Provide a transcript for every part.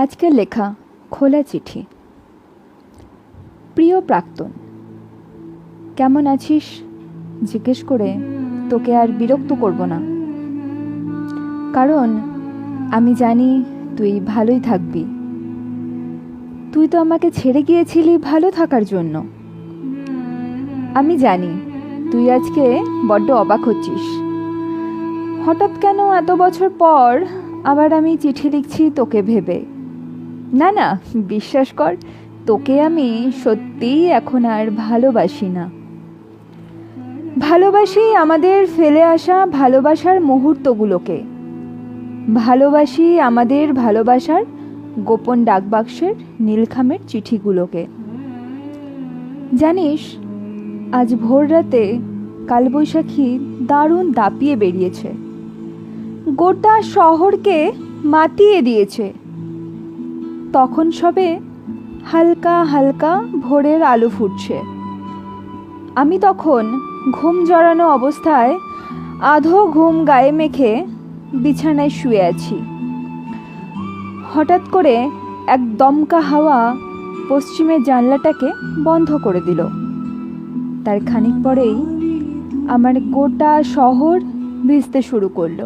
আজকের লেখা খোলা চিঠি। প্রিয় প্রাক্তন, কেমন আছিস? জিজ্ঞেস করে তোকে আর বিরক্ত করব না। কারণ আমি জানি তুই ভালোই থাকবি। তুই তো আমাকে ছেড়ে গিয়েছিলি ভালো থাকার জন্য। আমি জানি তুই আজকে বড্ড অবাক হচ্ছিস। হঠাৎ কেন এত বছর পর আবার আমি চিঠি লিখছি তোকে ভেবে? না না, বিশ্বাস কর, তোকে আমি সত্যিই এখন আর ভালোবাসি না। ভালোবাসি আমাদের ফেলে আসা ভালোবাসার মুহূর্তগুলোকে। ভালোবাসি আমাদের ভালোবাসার গোপন ডাকবাক্সের নীলখামের চিঠিগুলোকে। জানিস, আজ ভোর রাতে কালবৈশাখী দারুণ দাপিয়ে বেরিয়েছে। গোটা শহরকে মাতিয়ে দিয়েছে। তখন সবে হালকা হালকা ভোরের আলো ফুটছে। আমি তখন ঘুম জড়ানো অবস্থায় আধো ঘুম গায়ে মেখে বিছানায় শুয়ে আছি। হঠাৎ করে এক দমকা হাওয়া পশ্চিমের জানলাটাকে বন্ধ করে দিল। তার খানিক পরেই আমার গোটা শহর ভিজতে শুরু করল।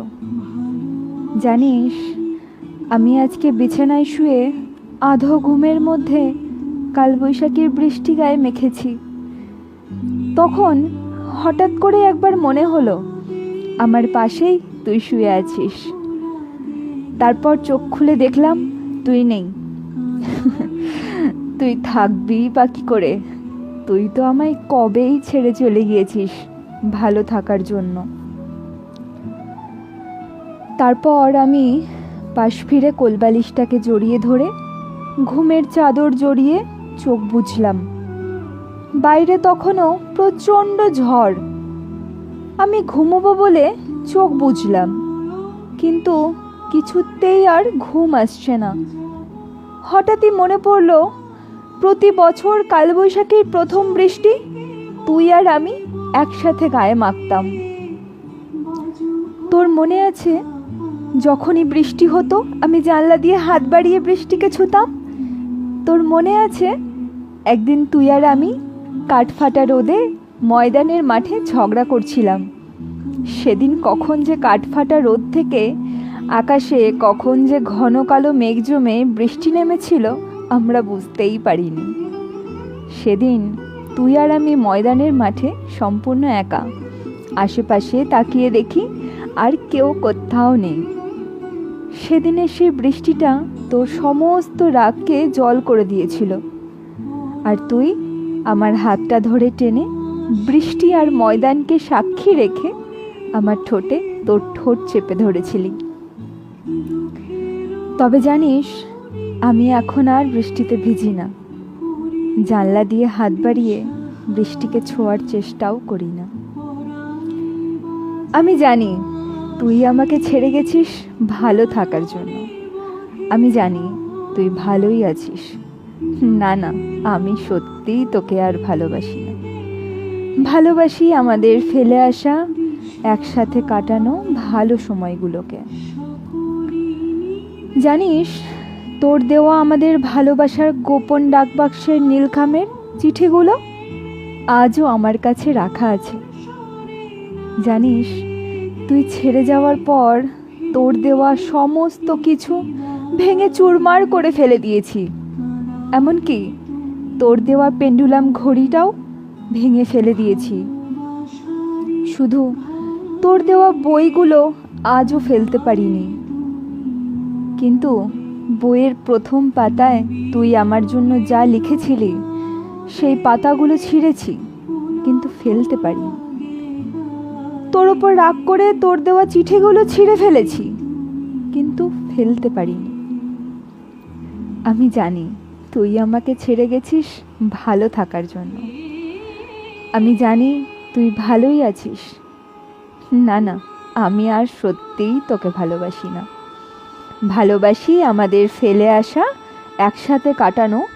জানিস, আমি আজকে বিছানায় শুয়ে আধো ঘুমের মধ্যে কালবৈশাখীর বৃষ্টি গায়ে মেখেছি। তখন হঠাৎ করে একবার মনে হলো, আমার পাশেই তুই শুয়ে আছিস। তারপর চোখ খুলে দেখলাম, তুই নেই। তুই থাকবি বা কী করে? তুই তো আমায় কবেই ছেড়ে চলে গিয়েছিস ভালো থাকার জন্য। তারপর আমি পাশ ফিরে কোলবালিশটাকে জড়িয়ে ধরে ঘুমের চাদর জড়িয়ে চোখ বুঝলাম। বাইরে তখনও প্রচণ্ড ঝড়। আমি ঘুমোবো বলে চোখ বুঝলাম, কিন্তু কিছুতেই আর ঘুম আসছে না। হঠাৎই মনে পড়ল, প্রতি বছর কালবৈশাখীর প্রথম বৃষ্টি তুই আর আমি একসাথে গায়ে মাখতাম। তোর মনে আছে, যখনই বৃষ্টি হতো, আমি জানলা দিয়ে হাত বাড়িয়ে বৃষ্টিকে ছুতাম? তোর মনে আছে? একদিন তুই আর আমি কাঠফাটা রোদে ময়দানের মাঠে ঝগড়া করছিলাম। সেদিন কখন যে কাঠফাটা রোদ থেকে আকাশে, কখন যে ঘন কালো মেঘ জমে বৃষ্টি নেমেছিল, আমরা বুঝতেই পারিনি। সেদিন তুই আর আমি ময়দানের মাঠে সম্পূর্ণ একা। আশেপাশে তাকিয়ে দেখি আর কেউ কোথাও নেই। সেদিনের সেই বৃষ্টিটা তোর সমস্ত রাগকে জল করে দিয়েছিল। আর তুই আমার হাতটা ধরে টেনে বৃষ্টি আর ময়দানকে সাক্ষী রেখে আমার ঠোঁটে তোর ঠোঁট চেপে ধরেছিলি। তবে জানিস, আমি এখন আর বৃষ্টিতে ভিজি না। জানলা দিয়ে হাত বাড়িয়ে বৃষ্টিকে ছোঁয়ার চেষ্টাও করি না। আমি জানি তুই আমাকে ছেড়ে গেছিস ভালো থাকার জন্য। আমি জানি তুই ভালোই আছিস। না না, আমি সত্যিই তোকে আর ভালোবাসি না। ভালোবাসি আমাদের ফেলে আসা, একসাথে কাটানো ভালো সময়গুলোকে। জানিস, তোর দেওয়া আমাদের ভালোবাসার গোপন ডাকবাক্সের নীলখামের চিঠিগুলো আজও আমার কাছে রাখা আছে। জানিস তুই ছেড়ে যাওয়ার পর তোর দেওয়া সমস্ত কিছু ভেঙে চুরমার করে ফেলে দিয়েছি। এমনকি তোর দেওয়া পেন্ডুলাম ঘড়িটাও ভেঙে ফেলে দিয়েছি। শুধু তোর দেওয়া বইগুলো আজও ফেলতে পারিনি। কিন্তু বইয়ের প্রথম পাতায় তুই আমার জন্য যা লিখেছিলি, সেই পাতাগুলো ছিঁড়েছি, কিন্তু ফেলতে পারিনি। তোর ওপর রাগ করে তোর দেওয়া চিঠিগুলো ছিঁড়ে ফেলেছি। কিন্তু ফেলতে পারিনি। আমি জানি তুই আমাকে ছেড়ে গেছিস ভালো থাকার জন্য। আমি জানি তুই ভালোই আছিস। না না আমি আর সত্যিই তোকে ভালোবাসি না। ভালোবাসি আমাদের ফেলে আসা একসাথে কাটানো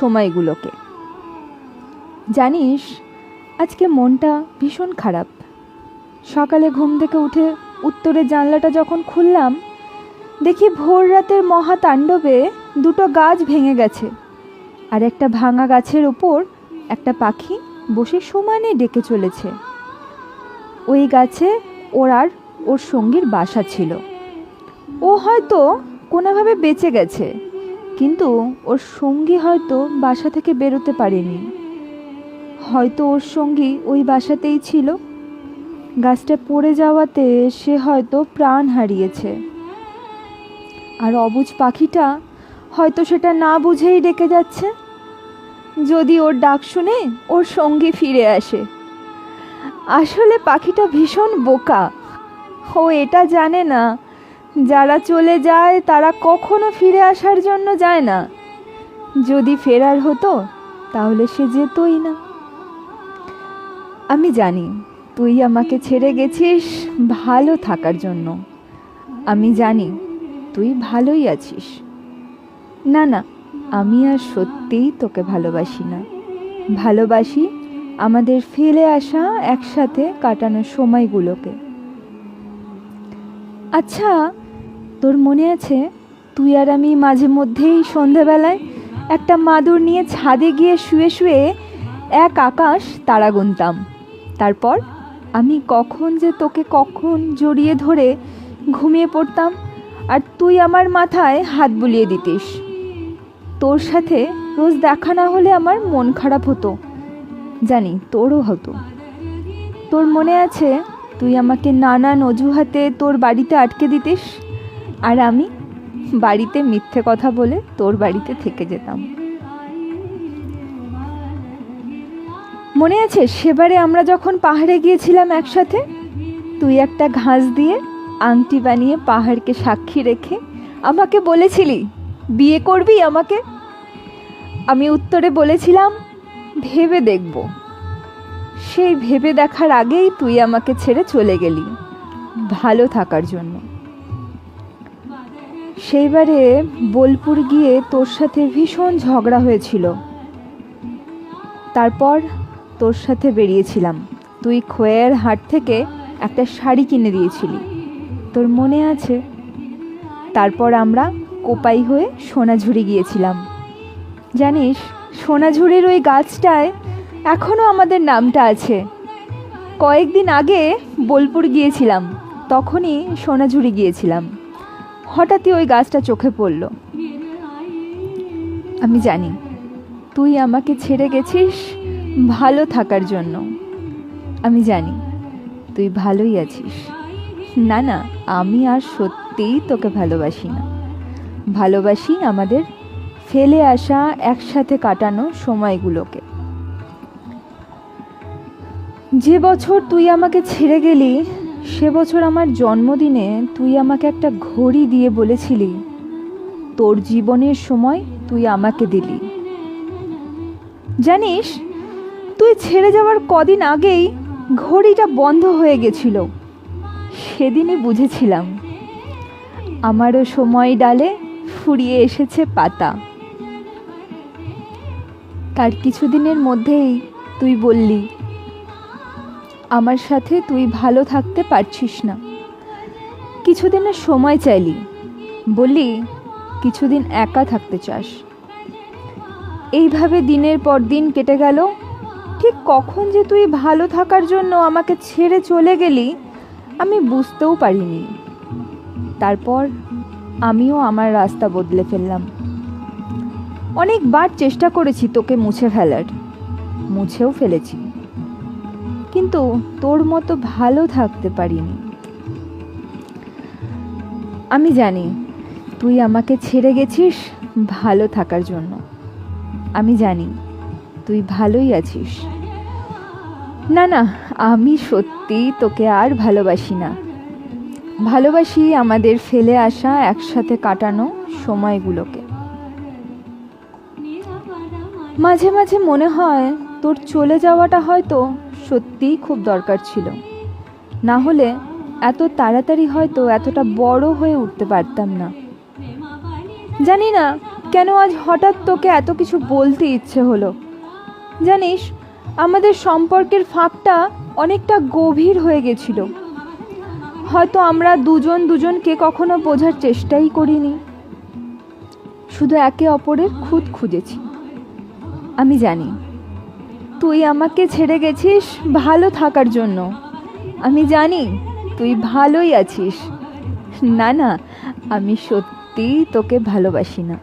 সময়গুলোকে। জানিস আজকে মনটা ভীষণ খারাপ। সকালে ঘুম থেকে উঠে উত্তরের জানলাটা যখন খুললাম, দেখি ভোর রাতের মহাতাণ্ডবে দুটো গাছ ভেঙে গেছে আর একটা ভাঙা গাছের ওপর একটা পাখি বসে সমানে ডেকে চলেছে। ওই গাছে ওর আর ওর সঙ্গীর বাসা ছিল। ও হয়তো কোনোভাবে বেঁচে গেছে, কিন্তু ওর সঙ্গী হয়তো বাসা থেকে বেরোতে পারেনি। হয়তো ওর সঙ্গী ওই বাসাতেই ছিল। গাছটা পড়ে যাওয়াতে সে হয়তো প্রাণ হারিয়েছে। আর অবুজ পাখিটা হয়তো সেটা না বুঝেই ডেকে যাচ্ছে। যদি ওর ডাক শুনে ওর সঙ্গী ফিরে আসে। আসলে পাখিটা ভীষণ বোকা। ও এটা জানে না। যারা চলে যায় তারা কখনো ফিরে আসার জন্য যায় না। যদি ফেরার হতো তাহলে সে যেতই না। আমি জানি তুই আমাকে ছেড়ে গেছিস ভালো থাকার জন্য। আমি জানি তুই ভালোই আছিস। না না, আমি আর সত্যিই তোকে ভালোবাসি না। ভালোবাসি আমাদের ফেলে আসা একসাথে কাটানো সময়গুলোকে। আচ্ছা তোর মনে আছে তুই আর আমি মাঝে মধ্যেই সন্ধেবেলায় একটা মাদুর নিয়ে ছাদে গিয়ে শুয়ে শুয়ে এক আকাশ তারা গুনতাম। তারপর আমি কখন যে তোকে কখন জড়িয়ে ধরে ঘুমিয়ে পড়তাম, আর তুই আমার মাথায় হাত বুলিয়ে দিতিস। তোর সাথে রোজ দেখা না হলে আমার মন খারাপ হতো। জানি, তোরও হতো। তোর মনে আছে, তুই আমাকে নানান অজুহাতে তোর বাড়িতে আটকে দিতিস, আর আমি বাড়িতে মিথ্যে কথা বলে তোর বাড়িতে থেকে যেতাম। মনে আছে, সেবারে আমরা যখন পাহাড়ে গিয়েছিলাম একসাথে, তুই একটা ঘাস দিয়ে আংটি বানিয়ে পাহাড়কে সাক্ষী রেখে আমাকে বলেছিলি, বিয়ে করবি আমাকে? আমি উত্তরে বলেছিলাম, ভেবে দেখব। সেই ভেবে দেখার আগেই তুই আমাকে ছেড়ে চলে গেলি, ভালো থাকার জন্য। সেইবারে বোলপুর গিয়ে তোর সাথে ভীষণ ঝগড়া হয়েছিল। তারপর তোর সাথে বেরিয়েছিলাম। তুই খোয়ের হাট থেকে একটা শাড়ি কিনে দিয়েছিলি। তোর মনে আছে? তারপর আমরা কোপাই হয়ে সোনাঝুরি গিয়েছিলাম। জানিস, সোনাঝুরির ওই গাছটায় এখনও আমাদের নামটা আছে। কয়েকদিন আগে বোলপুর গিয়েছিলাম, তখনই সোনাঝুরি গিয়েছিলাম। হঠাৎই ওই গাছটা চোখে পড়ল। আমি জানি, তুই আমাকে ছেড়ে গেছিস ভালো থাকার জন্য। আমি জানি, তুই ভালোই আছিস। না না, আমি আর সত্যিই তোকে ভালোবাসি না। ভালোবাসি আমাদের ফেলে আসা একসাথে কাটানো সময়গুলোকে। যে বছর তুই আমাকে ছেড়ে গেলি, সে বছর আমার জন্মদিনে তুই আমাকে একটা ঘড়ি দিয়ে বলেছিলি, তোর জীবনের সময় তুই আমাকে দিলি। জানিস তুই ছেড়ে যাওয়ার কদিন আগেই ঘড়িটা বন্ধ হয়ে গেছিল। সেদিনই বুঝেছিলাম। আমারও সময় ডালে ফুরিয়ে এসেছে পাতা। তার কিছুদিনের মধ্যেই তুই বললি, আমার সাথে তুই ভালো থাকতে পারছিস না। কিছুদিনের সময় চাইলি। বললি, কিছুদিন একা থাকতে চাস। এইভাবে দিনের পর দিন কেটে গেল। ঠিক কখন যে তুই ভালো থাকার জন্য আমাকে ছেড়ে চলে গেলি, আমি বুঝতেও পারিনি। তারপর আমিও আমার রাস্তা বদলে ফেললাম। অনেকবার চেষ্টা করেছি তোকে মুছে ফেলার, মুছেও ফেলেছি। কিন্তু তোর মতো ভালো থাকতে পারিনি। আমি জানি তুই আমাকে ছেড়ে গেছিস ভালো থাকার জন্য। আমি জানি তুই ভালোই আছিস। না না, আমি সত্যি তোকে আর ভালোবাসি না। ভালোবাসি আমাদের ফেলে আসা একসাথে কাটানো সময়গুলোকে। মাঝে মাঝে মনে হয় তোর চলে যাওয়াটা হয়তো সত্যিই খুব দরকার ছিল। না হলে এত তাড়াতাড়ি হয়তো এতটা বড় হয়ে উঠতে পারতাম না। জানি না কেন আজ হঠাৎ তোকে এত কিছু বলতে ইচ্ছে হলো। জানিস আমাদের সম্পর্কের ফাঁকটা অনেকটা গভীর হয়ে গেছিল। হয়তো আমরা দুজন দুজনকে কখনো বোঝার চেষ্টাই করিনি। শুধু একে অপরের খুঁত খুঁজেছি। আমি জানি, তুই আমাকে ছেড়ে গেছিস ভালো থাকার জন্য। আমি জানি, তুই ভালোই আছিস। না না, আমি সত্যিই তোকে ভালোবাসি না।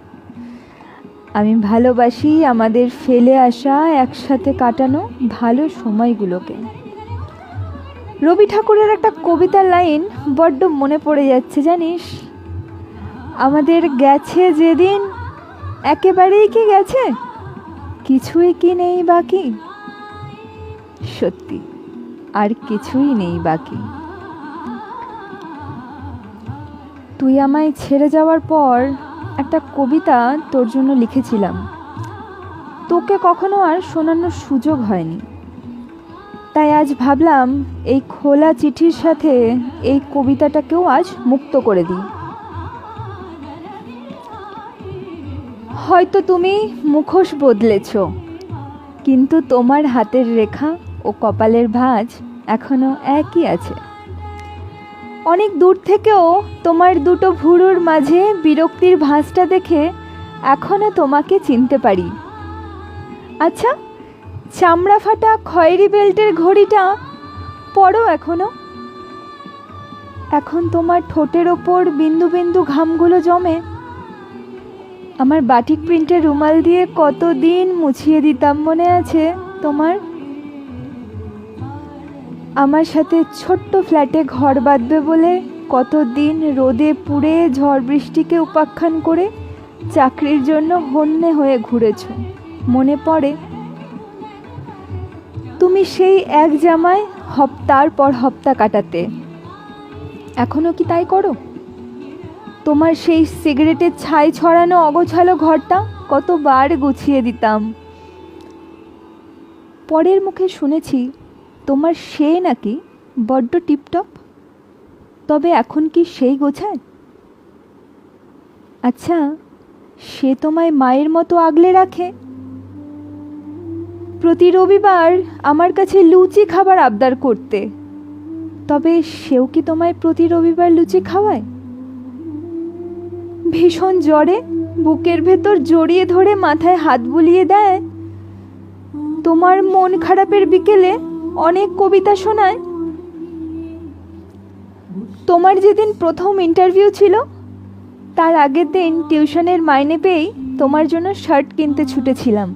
আমি ভালোবাসি আমাদের ফেলে আসা একসাথে কাটানো ভালো সময়গুলোকে। রবি ঠাকুরের একটা কবিতার লাইন বড্ড মনে পড়ে যাচ্ছে, জানিস? আমাদের গেছে যেদিন, একেবারেই কি গেছে? কিছুই কি নেই বাকি? সত্যি, আর কিছুই নেই বাকি। তুই আমায় ছেড়ে যাওয়ার পর একটা কবিতা তোর জন্য লিখেছিলাম। তোকে কখনো আর শোনানোর সুযোগ হয়নি। তাই আজ ভাবলাম, এই খোলা চিঠির সাথে এই কবিতাটাকেও আজ মুক্ত করে দিই। হয়তো তুমি মুখোশ বদলেছ, কিন্তু তোমার হাতের রেখা ও কপালের ভাঁজ এখনও একই আছে। অনেক দূর থেকেও তোমার দুটো ভুরুর মাঝে বিরক্তির ভাঁজটা দেখে এখনও তোমাকে চিনতে পারি। আচ্ছা চামড়া ফাটা খয়েরি বেল্টের ঘড়িটা পড়ো এখনও। এখন তোমার ঠোঁটের ওপর বিন্দু বিন্দু ঘামগুলো জমে। আমার বাটিক প্রিন্টের রুমাল দিয়ে কতদিন মুছিয়ে দিতাম মনে আছে তোমার? আমার সাথে ছোট্ট ফ্ল্যাটে ঘর বাঁধবে বলে কতদিন রোদে পুড়ে ঝড় বৃষ্টিকে উপাখ্যান করে চাকরির জন্য হন্যে হয়ে ঘুরেছ। মনে পড়ে, তুমি সেই এক জামায় হপ্তার পর হপ্তা কাটাতে। এখনও কি তাই করো? তোমার সেই সিগারেটের ছাই ছড়ানো অগোছালো ঘরটা কতবার গুছিয়ে দিতাম। পরের মুখে শুনেছি তোমার সে নাকি বড্ড টিপটপ? তবে এখন কি সেই গোছায়? আচ্ছা সে তোমায় মায়ের মতো আগলে রাখে? প্রতি রবিবার আমার কাছে লুচি খাবার আবদার করতে। তবে সেও কি তোমায় প্রতি রবিবার লুচি খাওয়ায়? ভীষণ জ্বরে বুকের ভেতর জড়িয়ে ধরে মাথায় হাত বুলিয়ে দেয়। তোমার মন খারাপের বিকেলে অনেক কবিতা শোনায়। তোমার যেদিন প্রথম ইন্টারভিউ ছিল, তার আগের দিন টিউশনের মাইনে পেয়েই তোমার জন্য শার্ট কিনতে ছুটেছিলাম।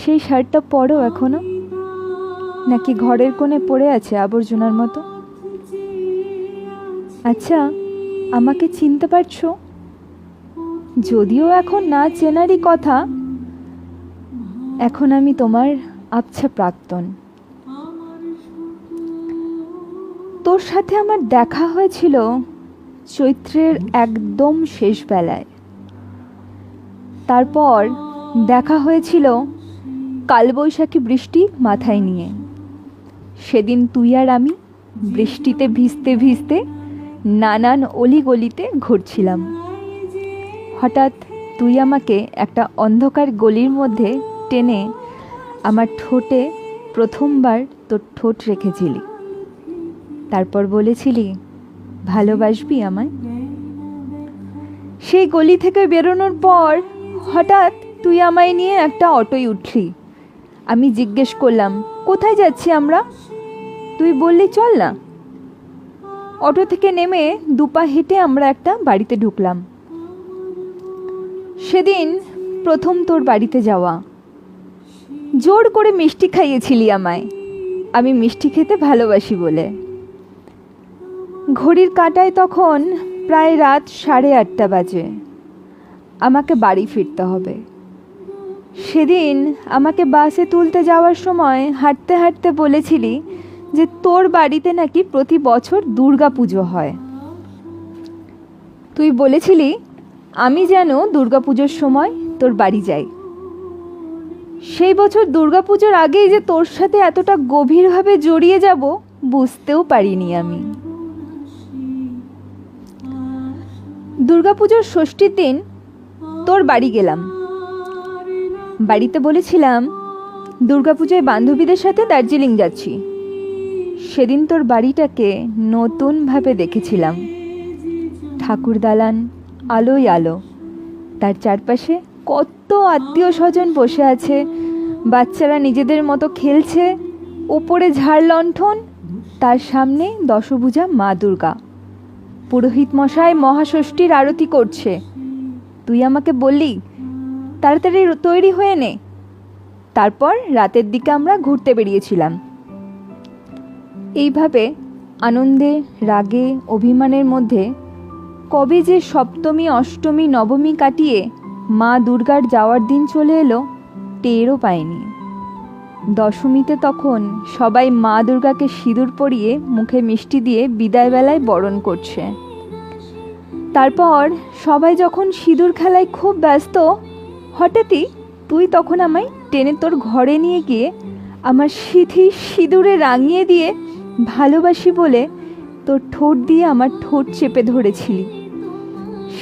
সেই শার্টটা পরো এখনও? নাকি ঘরের কোণে পড়ে আছে আবর্জনার মতো? আচ্ছা আমাকে চিনতে পারছ? যদিও এখন না চেনারই কথা, এখন আমি তোমার আবছা প্রাক্তন। তোর সাথে আমার দেখা হয়েছিল চৈত্রের একদম শেষ বেলায়। তারপর দেখা হয়েছিল কালবৈশাখী বৃষ্টি মাথায় নিয়ে। সেদিন তুই আর আমি বৃষ্টিতে ভিজতে ভিজতে নানান অলিগলিতে ঘুরছিলাম। হঠাৎ তুই আমাকে একটা অন্ধকার গলির মধ্যে টেনে আমার ঠোঁটে প্রথমবার তোর ঠোঁট রেখেছিলি। তারপর বলেছিলি, ভালোবাসবি আমায়? সেই গলি থেকে বেরোনোর পর হঠাৎ তুই আমায় নিয়ে একটা অটোয় উঠলি। আমি জিজ্ঞেস করলাম, কোথায় যাচ্ছি আমরা? তুই বললি, চল না। অটো থেকে নেমে দুপা হেঁটে আমরা একটা বাড়িতে ঢুকলাম। সেদিন প্রথম তোর বাড়িতে যাওয়া। জোর করে মিষ্টি খাইয়েছিলি আমায়। আমি মিষ্টি খেতে ভালোবাসি বলে। ঘড়ির কাঁটায় তখন প্রায় রাত সাড়ে আটটা বাজে। আমাকে বাড়ি ফিরতে হবে। সেদিন আমাকে বাসে তুলতে যাওয়ার সময় হাঁটতে হাঁটতে বলেছিলি যে তোর বাড়িতে নাকি প্রতি বছর দুর্গা পুজো হয়। তুই বলেছিলি, আমি যেন দুর্গা পুজোর সময় তোর বাড়ি যাই। সেই বছর দুর্গা পুজোর আগেই যে তোর সাথে এতটা গভীরভাবে জড়িয়ে যাব বুঝতেও পারিনি আমি। দুর্গাপুজোর ষষ্ঠীর দিন তোর বাড়ি গেলাম। বাড়িতে বলেছিলাম, দুর্গাপুজোয় বান্ধবীদের সাথে দার্জিলিং যাচ্ছি। সেদিন তোর বাড়িটাকে নতুনভাবে দেখেছিলাম। ঠাকুর দালান আলোই আলো। তার চারপাশে কত আত্মীয় স্বজন বসে আছে। বাচ্চারা নিজেদের মতো খেলছে। ওপরে ঝাড় লণ্ঠন। তার সামনে দশভুজা মা দুর্গা। পুরোহিত মশাই মহাষষ্ঠীর আরতি করছে। তুই আমাকে বললি, তাড়াতাড়ি তৈরি হয়ে নে। তারপর রাতের দিকে আমরা ঘুরতে বেরিয়েছিলাম। এইভাবে আনন্দে, রাগে, অভিমানের মধ্যে কবে যে সপ্তমী, অষ্টমী, নবমী কাটিয়ে মা দুর্গার যাওয়ার দিন চলে এলো, টেরও পায়নি দশমীতে তখন সবাই মা দুর্গাকে সিঁদুর পরিয়ে মুখে মিষ্টি দিয়ে বিদায়বেলায় বরণ করছে। তারপর সবাই যখন সিঁদুর খেলায় খুব ব্যস্ত, হঠাৎই তুই তখন আমায় টেনে তোর ঘরে নিয়ে গিয়ে আমার সিঁথি সিঁদুরে রাঙিয়ে দিয়ে ভালোবাসি বলে তোর ঠোঁট দিয়ে আমার ঠোঁট চেপে ধরেছিলি।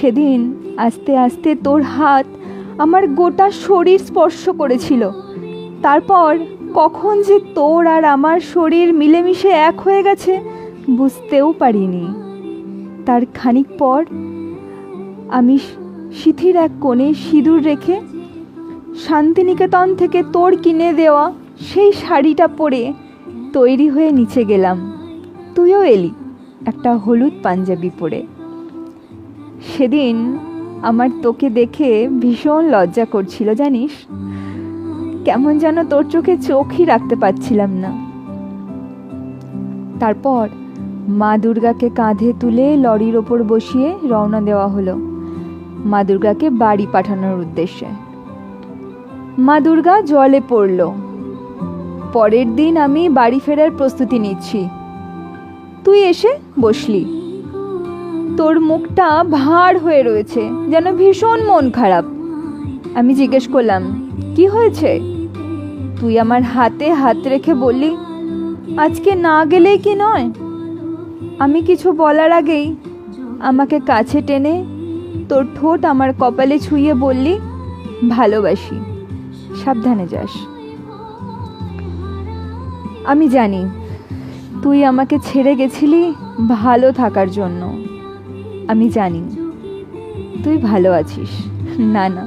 সেদিন আস্তে আস্তে তোর হাত আমার গোটা শরীর স্পর্শ করেছিল। তারপর কখন যে তোর আর আমার শরীর মিলেমিশে এক হয়ে গেছে বুঝতেও পারিনি। তার খানিক পর আমি সিথির এক কোণে সিঁদুর রেখে শান্তিনিকেতন থেকে তোর কিনে দেওয়া সেই শাড়িটা পরে তৈরি হয়ে নিচে গেলাম। তুইও এলি একটা হলুদ পাঞ্জাবি পরে। সেদিন আমার তোকে দেখে ভীষণ লজ্জা করছিল, জানিস? কেমন যেন তোর চোখে চোখই রাখতে পারছিলাম না। তারপর মা দুর্গাকে কাঁধে তুলে লরির ওপর বসিয়ে রওনা দেওয়া হলো মা দুর্গাকে বাড়ি পাঠানোর উদ্দেশ্যে। মা দুর্গা জলে পড়ল। পরের দিন আমি বাড়ি ফেরার প্রস্তুতি নিচ্ছি। তুই এসে বসলি। তোর মুখটা ভার হয়ে রয়েছে, যেন ভীষণ মন খারাপ। আমি জিজ্ঞেস করলাম, কি হয়েছে? তুই আমার হাতে হাত রেখে বললি, আজকে না গেলেই কি নয়? আমি কিছু বলার আগেই আমাকে কাছে টেনে তোর ঠোঁট আমার কপালে ছুঁয়ে বললি, ভালোবাসি, সাবধানে যাস। আমি জানি তুই আমাকে ছেড়ে গেছিলি ভালো থাকার জন্য। আমি জানি তুই ভালো আছিস। না না,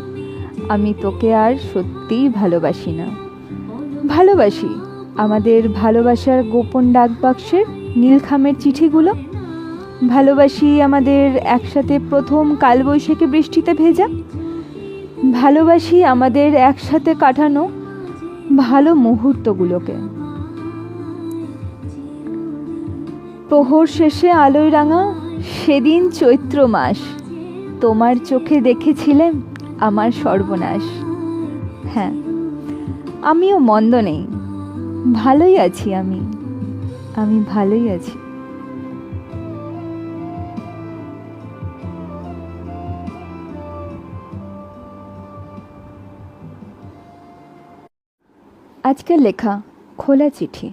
আমি তোকে আর সত্যিই ভালোবাসি না। ভালোবাসি। আমাদের ভালোবাসার গোপন ডাক বাক্সের নীলখামের চিঠিগুলো। ভালোবাসি আমাদের একসাথে প্রথম কালবৈশাখী বৃষ্টিতে ভেজা। ভালোবাসি আমাদের একসাথে কাটানো ভালো মুহূর্তগুলোকে। প্রহর শেষে আলোয় রাঙা সেদিন চৈত্র মাস। তোমার চোখে দেখেছিলেন আমার সর্বনাশ। হ্যাঁ। আমিও মন্দ নেই। ভালোই আছি আমি। আমি ভালোই আছি। আজকের লেখা খোলা চিঠি।